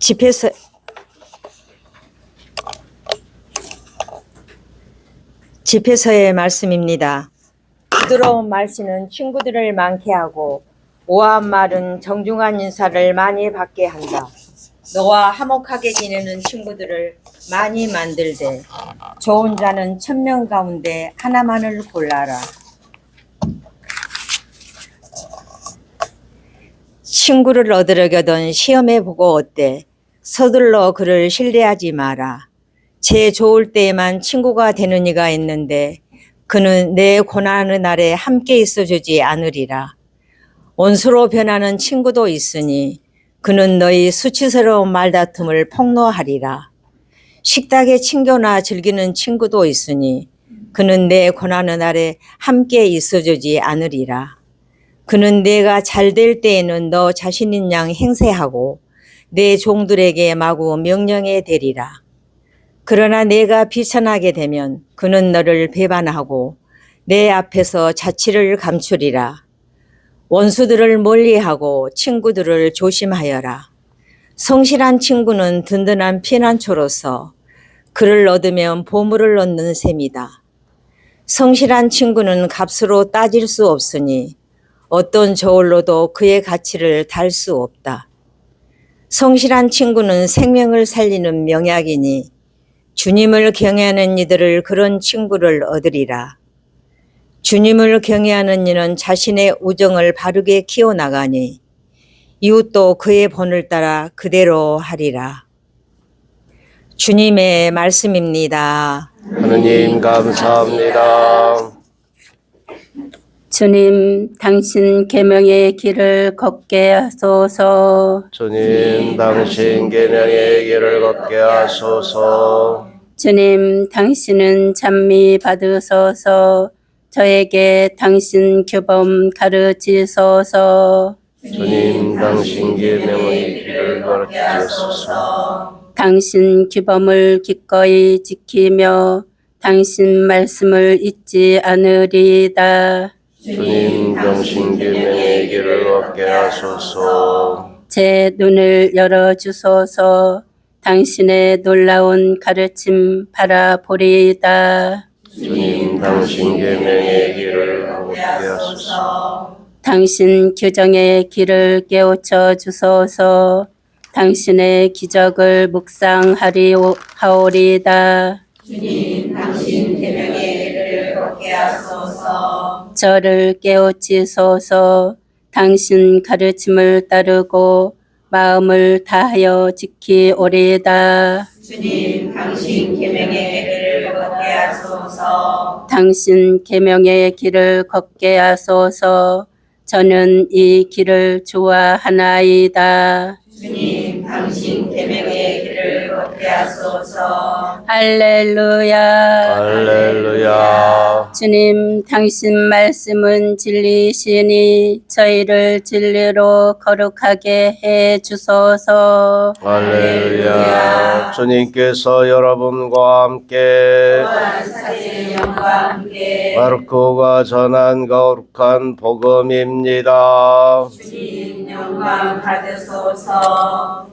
집회서 집회서의 말씀입니다. 부드러운 말씨는 친구들을 많게 하고 오한 말은 정중한 인사를 많이 받게 한다. 너와 화목하게 지내는 친구들을 많이 만들되 좋은 자는 천명 가운데 하나만을 골라라. 친구를 얻으려거든 시험해 보고 어때? 서둘러 그를 신뢰하지 마라. 제 좋을 때에만 친구가 되는 이가 있는데 그는 내 고난의 날에 함께 있어주지 않으리라. 원수로 변하는 친구도 있으니 그는 너희 수치스러운 말다툼을 폭로하리라. 식탁에 친교나 즐기는 친구도 있으니 그는 내 고난의 날에 함께 있어주지 않으리라. 그는 내가 잘 될 때에는 너 자신인 양 행세하고 내 종들에게 마구 명령해 대리라. 그러나 내가 비천하게 되면 그는 너를 배반하고 내 앞에서 자치를 감추리라. 원수들을 멀리하고 친구들을 조심하여라. 성실한 친구는 든든한 피난처로서 그를 얻으면 보물을 얻는 셈이다. 성실한 친구는 값으로 따질 수 없으니 어떤 저울로도 그의 가치를 달 수 없다. 성실한 친구는 생명을 살리는 명약이니 주님을 경외하는 이들을 그런 친구를 얻으리라. 주님을 경외하는 이는 자신의 우정을 바르게 키워나가니 이웃도 그의 본을 따라 그대로 하리라. 주님의 말씀입니다. 하느님 감사합니다. 주님, 당신 계명의 길을 걷게 하소서. 주님 당신 계명의 길을 걷게 하소서. 주님, 당신은 찬미 받으소서. 저에게 당신 규범 가르치소서. 주님 당신 계명의 길을 걷게 하소서. 당신 규범을 기꺼이 지키며 당신 말씀을 잊지 않으리다. 주님 당신 계명의 길을 걷게 하소서. 제 눈을 열어 주소서. 당신의 놀라운 가르침 바라보리이다. 주님 당신 계명의 길을 걷게 하소서. 당신 규정의 길을 깨우쳐 주소서. 당신의 기적을 묵상하리하오리다. 저를 깨우치소서. 당신 가르침을 따르고 마음을 다하여 지키오리다. 당신 계명의 길을 걷게 하소서. 저는 이 길을 좋아하나이다. 주님, 당신 계명의 길을 걷게 하소서. 할렐루야. 할렐루야. 주님, 당신 말씀은 진리시니 저희를 진리로 거룩하게 해 주소서. 할렐루야. 주님께서 여러분과 함께 마르코가 전한 거룩한 복음입니다. 영광 받으소서.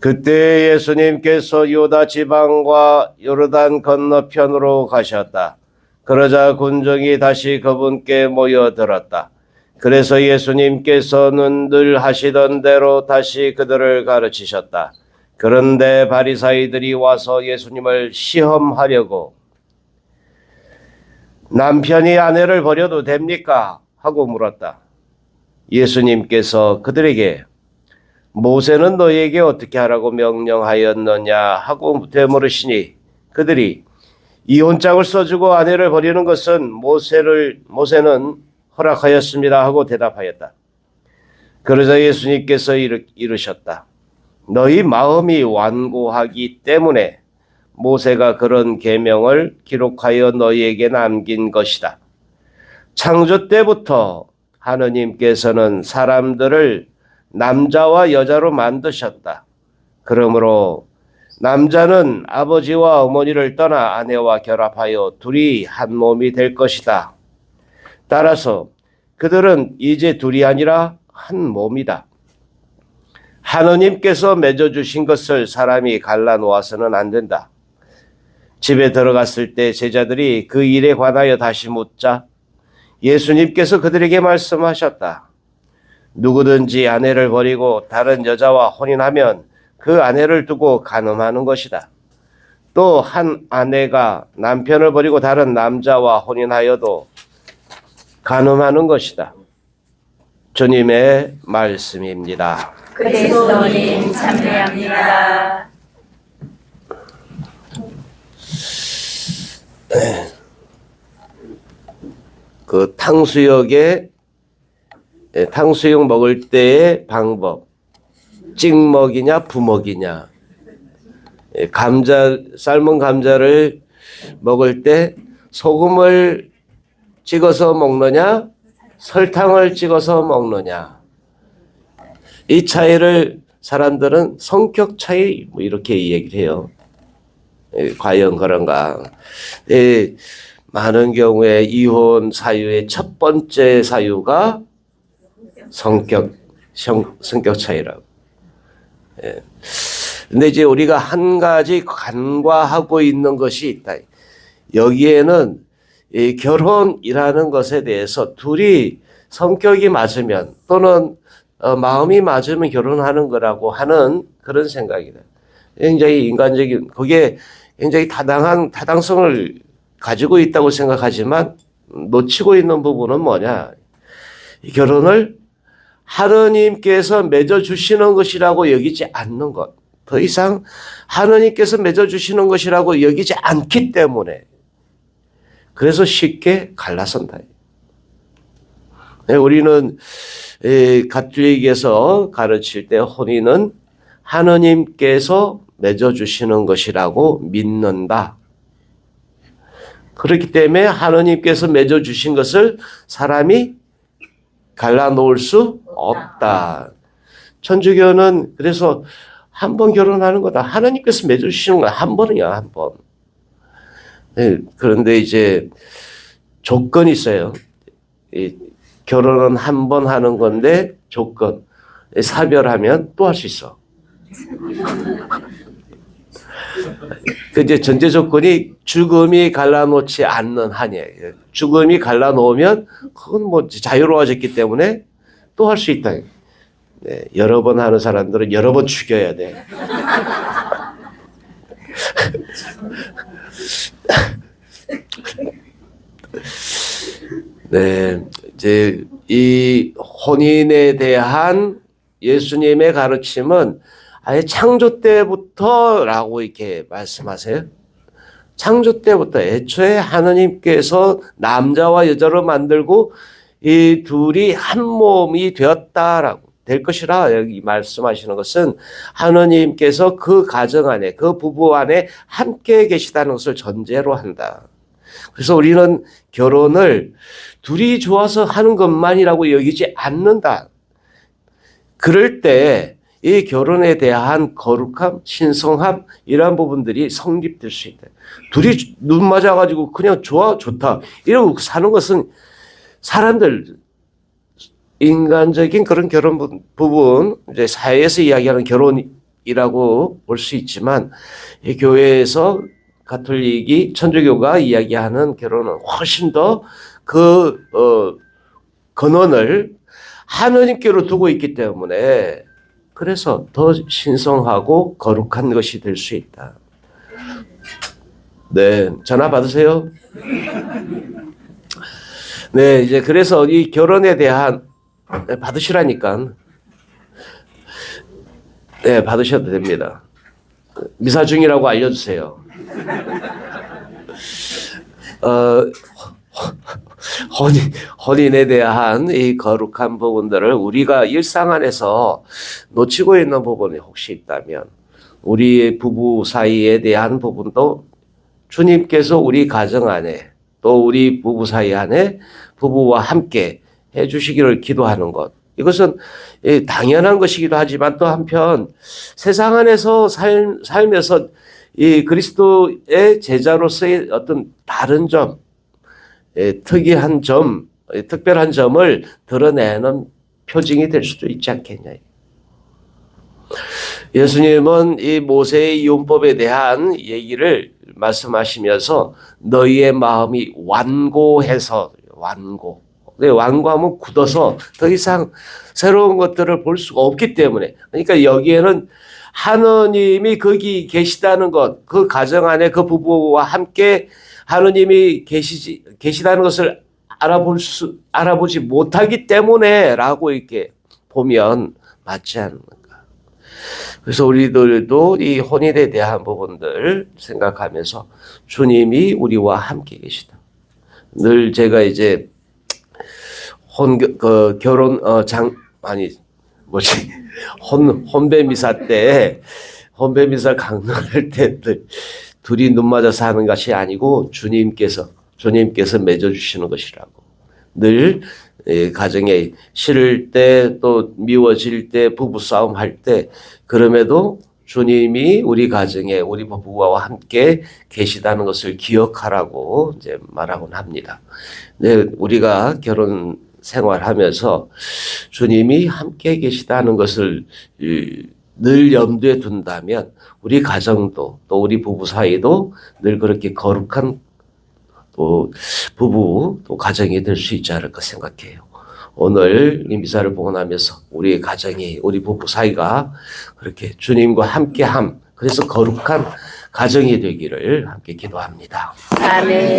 그때 예수님께서 유다 지방과 요르단 건너편으로 가셨다. 그러자 군중이 다시 그분께 모여들었다. 그래서 예수님께서는 늘 하시던 대로 다시 그들을 가르치셨다. 그런데 바리사이들이 와서 예수님을 시험하려고 남편이 아내를 버려도 됩니까? 하고 물었다. 예수님께서 그들에게 모세는 너에게 어떻게 하라고 명령하였느냐 하고 되물으시니 그들이 이혼장을 써주고 아내를 버리는 것은 모세를 모세는 허락하였습니다 하고 대답하였다. 그러자 예수님께서 이르, 이르셨다. 너희 마음이 완고하기 때문에 모세가 그런 계명을 기록하여 너희에게 남긴 것이다. 창조 때부터 하느님께서는 사람들을 남자와 여자로 만드셨다. 그러므로 남자는 아버지와 어머니를 떠나 아내와 결합하여 둘이 한 몸이 될 것이다. 따라서 그들은 이제 둘이 아니라 한 몸이다. 하느님께서 맺어주신 것을 사람이 갈라놓아서는 안 된다. 집에 들어갔을 때 제자들이 그 일에 관하여 다시 묻자 예수님께서 그들에게 말씀하셨다. 누구든지 아내를 버리고 다른 여자와 혼인하면 그 아내를 두고 간음하는 것이다. 또 한 아내가 남편을 버리고 다른 남자와 혼인하여도 간음하는 것이다. 주님의 말씀입니다. 그리스도님 참배합니다. 그 탕수육에 예, 탕수육 먹을 때의 방법 찍먹이냐 부먹이냐 예, 감자 삶은 감자를 먹을 때 소금을 찍어서 먹느냐 설탕을 찍어서 먹느냐 이 차이를 사람들은 성격 차이 뭐 이렇게 얘기를 해요. 예, 과연 그런가? 예, 많은 경우에 이혼 사유의 첫 번째 사유가 성격 성, 성격 차이라고. 예. 근데 이제 우리가 한 가지 간과하고 있는 것이 있다. 여기에는 이 결혼이라는 것에 대해서 둘이 성격이 맞으면 또는 어, 마음이 맞으면 결혼하는 거라고 하는 그런 생각이다. 굉장히 인간적인 그게 굉장히 타당한 타당성을 가지고 있다고 생각하지만 놓치고 있는 부분은 뭐냐? 이 결혼을 하느님께서 맺어 주시는 것이라고 여기지 않는 것. 더 이상 하느님께서 맺어 주시는 것이라고 여기지 않기 때문에 그래서 쉽게 갈라선다. 네, 우리는 에, 가톨릭에서 가르칠 때 혼인은 하느님께서 맺어 주시는 것이라고 믿는다. 그렇기 때문에 하느님께서 맺어 주신 것을 사람이 갈라놓을 수 없다. 천주교는 그래서 한 번 결혼하는 거다. 하나님께서 맺어 주시는 거야. 한 번이야, 한 번. 네, 그런데 이제 조건이 있어요. 이 결혼은 한 번 하는 건데 조건. 사별하면 또 할 수 있어. 그 이제 전제 조건이 죽음이 갈라놓지 않는 한이에요. 죽음이 갈라놓으면 그건 뭐 자유로워졌기 때문에 또 할 수 있다. 네, 여러 번 하는 사람들은 여러 번 죽여야 돼. 네, 이제 이 혼인에 대한 예수님의 가르침은 아예 창조 때부터라고 이렇게 말씀하세요. 창조 때부터 애초에 하느님께서 남자와 여자로 만들고 이 둘이 한 몸이 되었다라고 될 것이라 여기 말씀하시는 것은 하느님께서 그 가정 안에 그 부부 안에 함께 계시다는 것을 전제로 한다. 그래서 우리는 결혼을 둘이 좋아서 하는 것만이라고 여기지 않는다. 그럴 때 이 결혼에 대한 거룩함, 신성함 이러한 부분들이 성립될 수 있다. 둘이 눈 맞아가지고 그냥 좋아 좋다 이러고 사는 것은 사람들 인간적인 그런 결혼 부- 부분 이제 사회에서 이야기하는 결혼이라고 볼 수 있지만 이 교회에서 가톨릭이 천주교가 이야기하는 결혼은 훨씬 더그 어, 근원을 하느님께로 두고 있기 때문에 그래서 더 신성하고 거룩한 것이 될 수 있다. 네, 전화 받으세요. 네, 이제 그래서 이 결혼에 대한 네, 받으시라니까. 네, 받으셔도 됩니다. 미사 중이라고 알려주세요. 어, 혼인, 혼인에 대한 이 거룩한 부분들을 우리가 일상 안에서 놓치고 있는 부분이 혹시 있다면 우리 부부 사이에 대한 부분도 주님께서 우리 가정 안에 또 우리 부부 사이 안에 부부와 함께 해 주시기를 기도하는 것. 이것은 예, 당연한 것이기도 하지만 또 한편 세상 안에서 살, 살면서 이 그리스도의 제자로서의 어떤 다른 점, 예, 특이한 점, 예, 특별한 점을 드러내는 표징이 될 수도 있지 않겠냐. 예수님은 이 모세의 이혼법에 대한 얘기를 말씀하시면서 너희의 마음이 완고해서 완고. 네, 완고하면 굳어서 더 이상 새로운 것들을 볼 수가 없기 때문에. 그러니까 여기에는 하느님이 거기 계시다는 것, 그 가정 안에 그 부부와 함께 하느님이 계시지, 계시다는 것을 알아볼 수, 알아보지 못하기 때문에라고 이렇게 보면 맞지 않는가. 그래서 우리들도 이 혼인에 대한 부분들 생각하면서 주님이 우리와 함께 계시다. 늘 제가 이제 혼, 그 결혼, 어, 장, 아니, 뭐지, 혼, 혼배 미사 때, 혼배 미사 강론할 때늘 둘이 눈 맞아서 하는 것이 아니고 주님께서, 주님께서 맺어주시는 것이라고. 늘 예, 가정에 싫을 때 또 미워질 때 부부싸움 할 때 그럼에도 주님이 우리 가정에 우리 부부와 함께 계시다는 것을 기억하라고 이제 말하곤 합니다. 네, 우리가 결혼 생활하면서 주님이 함께 계시다는 것을 이, 늘 염두에 둔다면 우리 가정도 또 우리 부부 사이도 늘 그렇게 거룩한 또 부부 또 가정이 될 수 있지 않을까 생각해요. 오늘 이 미사를 나면서 우리 가정이 우리 부부 사이가 그렇게 주님과 함께함 그래서 거룩한 가정이 되기를 함께 기도합니다. 아멘.